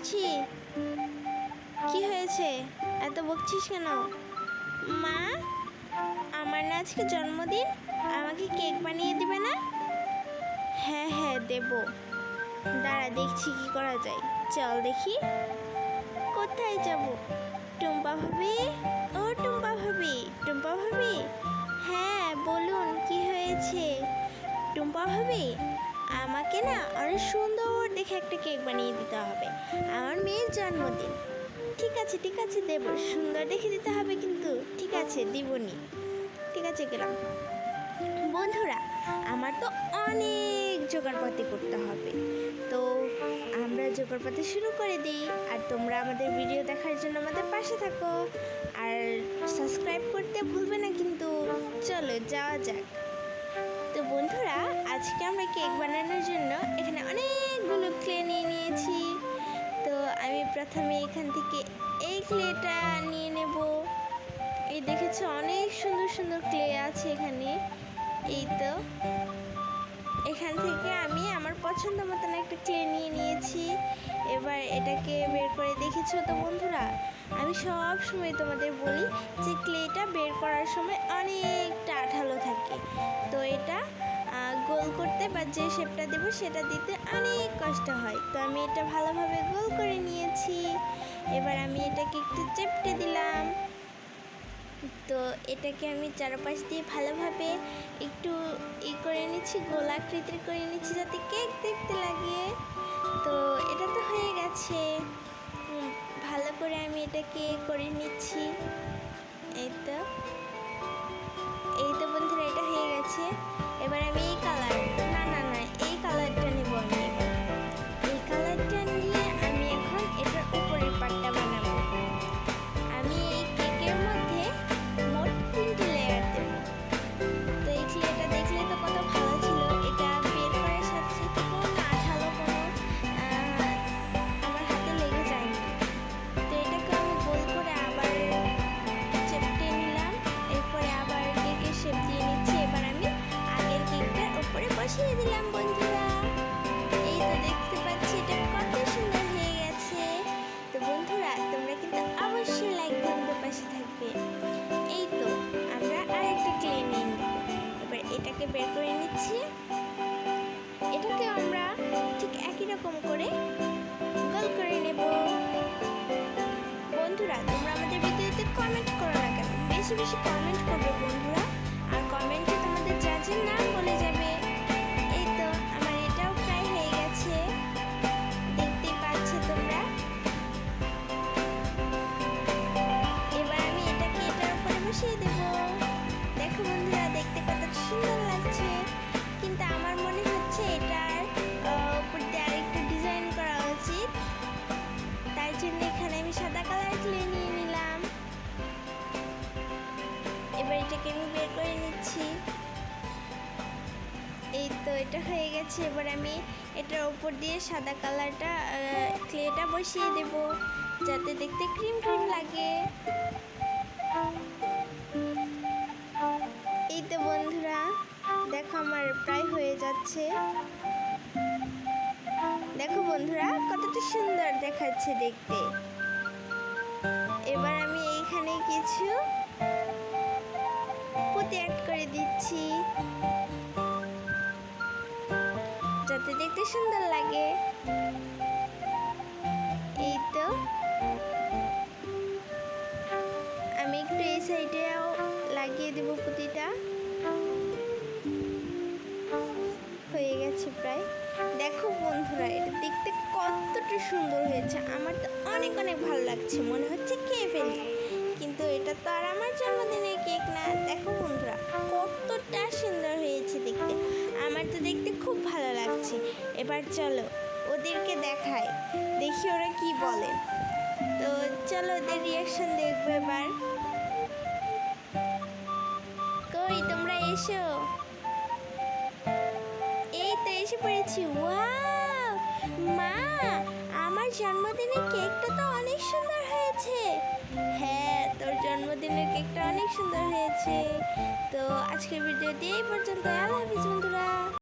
আসছি। কি হয়েছে? এত বকছিস কেন? মা, আমার না আজকে জন্মদিন, আমাকে কেক বানিয়ে দিবে না? হ্যাঁ হ্যাঁ দেব। দাঁড়া, দেখছি কি করা যায়। চল দেখি। কোথায় যাব? টুম্পা ভাবি? ও, টুম্পা ভাবি টুম্পা ভাবি? হ্যাঁ বলুন, কি হয়েছে? টুম্পা ভাবি? আমাকে না অনেক সুন্দর দেখে একটা কেক বানিয়ে দিতে হবে। আমার মেয়ের জন্মদিন। ঠিক আছে ঠিক আছে, দেব। সুন্দর দেখে দিতে হবে কিন্তু। ঠিক আছে, দিবনি। ঠিক আছে, গেলাম। বন্ধুরা, আমার তো অনেক জোগাড়পাতি করতে হবে। তো আমরা জোগাড়পাতি শুরু করে দিই। আর তোমরা আমাদের ভিডিও দেখার জন্য আমাদের পাশে থাকো। আর সাবস্ক্রাইব করতে ভুলবে না কিন্তু। চলো, যাওয়া যাক। বন্ধুরা, আজকে আমরা কেক বানানোর জন্য এখানে অনেকগুলো ক্লে নিয়ে নিয়েছি। তো আমি প্রথমে এখান থেকে এই ক্লেটা নিয়ে নেব। এই দেখেছ, অনেক সুন্দর সুন্দর ক্লে আছে এখানে। এই তো, এখান থেকে আমি আমার পছন্দ মতন একটা ক্লে নিয়ে নিয়েছি এবার এটাকে বের করে দেখেছ তো বন্ধুরা। আমি সব সময় তোমাদের বলি যে ক্লেটা বের করার সময় অনেকটা আঠালো থাকে। তো এটা গোল করতে বা যে শেপটা দেবো সেটা দিতে অনেক কষ্ট হয়। তো আমি এটা ভালোভাবে গোল করে নিয়েছি। এবার আমি এটাকে একটু চেপটে দিলাম। তো এটাকে আমি চারপাশ দিয়ে ভালোভাবে একটু ই করে নিচ্ছি গোলাকৃতির করে নিচ্ছি যাতে কেক দেখতে লাগে। তো এটা তো হয়ে গেছে। ভালো করে আমি এটাকে করে নিচ্ছি। এই তো। এই তো বন্ধুরা, এটা হয়ে গেছে। এবার আমি এই কালার উপরে বসিয়ে দিলাম বের করে নিচ্ছি। এই তো এটা হয়ে গেছে, এবার আমি এটার উপর দিয়ে সাদা কালারটা ক্লেটা বসিয়ে দেব, যাতে দেখতে ক্রিম ক্রিম লাগে। এই তো বন্ধুরা, দেখো আমার প্রায় হয়ে যাচ্ছে। দেখো বন্ধুরা, কতটা সুন্দর দেখাচ্ছে দেখতে। এবার আমি এইখানে কিছু দিচ্ছি যাতে দেখতে সুন্দর লাগে। এই তো। আমি একটু এই সাইডেও লাগিয়ে দেবো পুঁতিটা। হয়ে গেছে প্রায়। দেখো বন্ধুরা, এটা দেখতে কতটা সুন্দর হয়েছে। আমার তো অনেক অনেক ভালো লাগছে। মনে হচ্ছে খেয়ে ফেলি লাগছে এবার চলো, ওদেরকে দেখাই, দেখি ওরা কি বলে। তো চলো ওদের রিয়াকশন দেখব এবার। কই, তোমরা এসো। এই তো এসে পড়েছি, ওয়াও! মা, আমার জন্মদিনের কেকটা তো অনেক সুন্দর হয়েছে। হ্যাঁ তোর জন্মদিনের কেকটা অনেক সুন্দর হয়েছে। তো আজকের ভিডিওটি এই পর্যন্ত আল্লাহ হাফিজ বন্ধুরা।